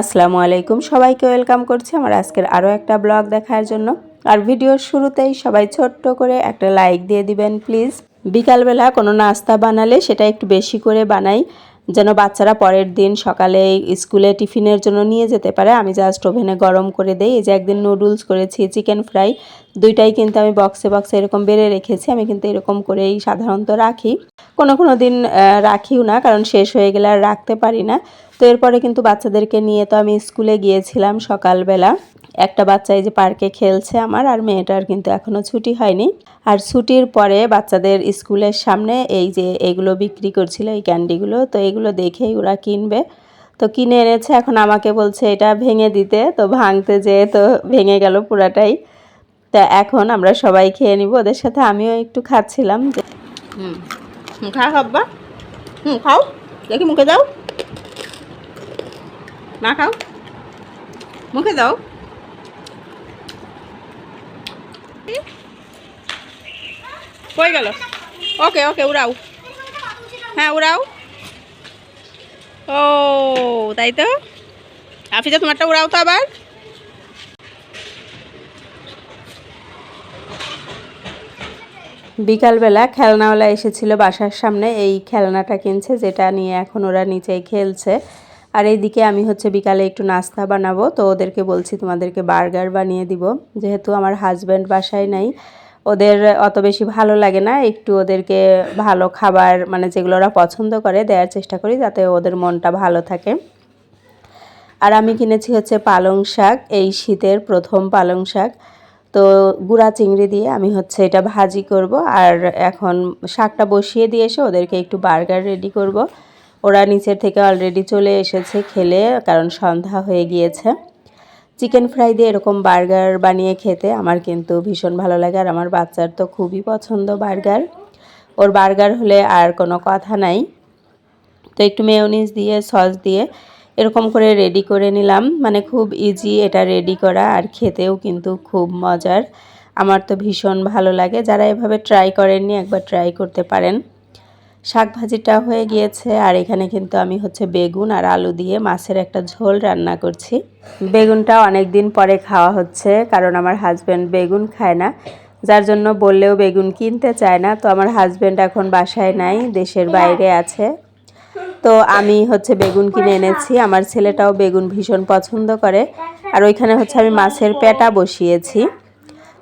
আসসালামু আলাইকুম। সবাইকে ওয়েলকাম করছি আমার আজকের আরও একটা ব্লগ দেখার জন্য। আর ভিডিওর শুরুতেই সবাই ছোট্ট করে একটা লাইক দিয়ে দিবেন, প্লিজ। বিকালবেলা কোনো নাস্তা বানালে সেটা একটু বেশি করে বানাই। যেন বাচ্চারা পরের দিন সকালে স্কুলে টিফিনের জন্য নিয়ে যেতে পারে। আমি জাস্ট ওভেনে গরম করে দেই। এই যে একদিন নুডলস করেছি চিকেন ফ্রাই দুইটাই কিন্তু আমি বক্সে বক্সে এরকম বেড়ে রেখেছি। আমি কিন্তু এরকম করেই সাধারণত রাখি। কোনো কোনো দিন রাখিও না, কারণ শেষ হয়ে গেলে আর রাখতে পারি না। তো এরপরে কিন্তু বাচ্চাদেরকে নিয়ে তো আমি স্কুলে গিয়েছিলাম সকালবেলা। একটা বাচ্চা এই যে পার্কে খেলছে আমার আর মেয়েটার কিন্তু এখনও ছুটি হয়নি। আর ছুটির পরে বাচ্চাদের স্কুলের সামনে এই যে এগুলো বিক্রি করছিল এই ক্যান্ডিগুলো তো এগুলো দেখেই ওরা কিনবে। তো কিনে এনেছে এখন আমাকে বলছে এটা ভেঙে দিতে তো ভাঙতে যেয়ে তো ভেঙে গেল পুরাটাই। তা এখন আমরা সবাই খেয়ে নিব ওদের সাথে আমিও একটু খাচ্ছিলাম। হুম, খা খাব্বা হুম খাও দেখি মুখে দাও। না খাও মুখে দাও। কই গেল। ওকে ওকে, উড়াও। হ্যাঁ উড়াও। ও, তাই তো? আফিজা, তোমারটা উড়াও তো আবার। বিকালবেলা খেলনাওয়ালা এসেছিল বাসার সামনে, এই খেলনাটা কিনছে, যেটা নিয়ে এখন ওরা নিচেই খেলছে। আর এইদিকে আমি হচ্ছে বিকালে একটু নাস্তা বানাবো, তো ওদেরকে বলছি তোমাদেরকে বার্গার বানিয়ে দিব। যেহেতু আমার হাজব্যান্ড বাসায় নাই ওদের অত বেশি ভালো লাগে না, একটু ওদেরকে ভালো খাবার মানে যেগুলো ওরা পছন্দ করে দেওয়ার চেষ্টা করি যাতে ওদের মনটা ভালো থাকে। আর আমি কিনেছি হচ্ছে পালং শাক, এই শীতের প্রথম পালং শাক। তো গুঁড়া চিংড়ি দিয়ে আমি হচ্ছে এটা ভাজি করব আর এখন শাকটা বসিয়ে দিয়ে এসে ওদেরকে একটু বার্গার রেডি করব। ওরা নিচের থেকে অলরেডি চলে এসেছে খেলে, কারণ সন্ধ্যা হয়ে গিয়েছে। চিকেন ফ্রাই দিয়ে এরকম বার্গার বানিয়ে খেতে আমার কিন্তু ভীষণ ভালো লাগে আর আমার বাচ্চার তো খুবই পছন্দ বার্গার। ওর বার্গার হলে আর কোনো কথা নাই। তো একটু মেয়োনিজ দিয়ে সস দিয়ে এরকম করে রেডি করে নিলাম। মানে খুব ইজি এটা রেডি করা আর খেতেও কিন্তু খুব মজার। আমার তো ভীষণ ভালো লাগে। যারা এভাবে ট্রাই করেননি একবার ট্রাই করতে পারেন। শাক ভাজিটা হয়ে গিয়েছে আর এখানে কিন্তু আমি হচ্ছে বেগুন আর আলু দিয়ে মাছের একটা ঝোল রান্না করছি। বেগুনটা অনেক দিন পরে খাওয়া হচ্ছে কারণ আমার হাজব্যান্ড বেগুন খায় না। যার জন্য বললেও বেগুন কিনতে চায় না তো আমার হাজব্যান্ড এখন বাসায় নাই দেশের বাইরে আছে। তো আমি হচ্ছে বেগুন কিনে এনেছি আমার ছেলেটাও বেগুন ভীষণ পছন্দ করে আর ওইখানে হচ্ছে আমি মাছের পেটা বসিয়েছি।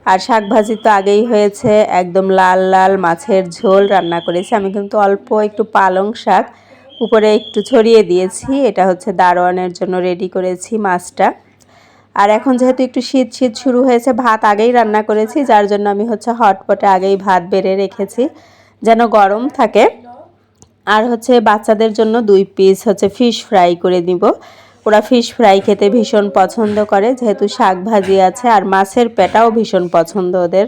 আর শাক ভাজি তো আগেই হয়েছে, একদম লাল লাল মাছের ঝোল রান্না করেছি। আমি কিন্তু অল্প একটু পালং শাক, উপরে একটু ছড়িয়ে দিয়েছি। এটা হচ্ছে দারোয়ানের জন্য রেডি করেছি মাছটা। আর এখন যেহেতু একটু শীত শীত শুরু হয়েছে, ভাত আগেই রান্না করেছি, যার জন্য আমি হচ্ছে হটপটে আগেই ভাত বেড়ে রেখেছি, যেন গরম থাকে। আর হচ্ছে বাচ্চাদের জন্য দুই পিস হচ্ছে ফিশ ফ্রাই করে দিব ওরা ফিশ ফ্রাই খেতে ভীষণ পছন্দ করে, যেহেতু শাক ভাজি আছে আর মাছের পেটাও ভীষণ পছন্দ ওদের।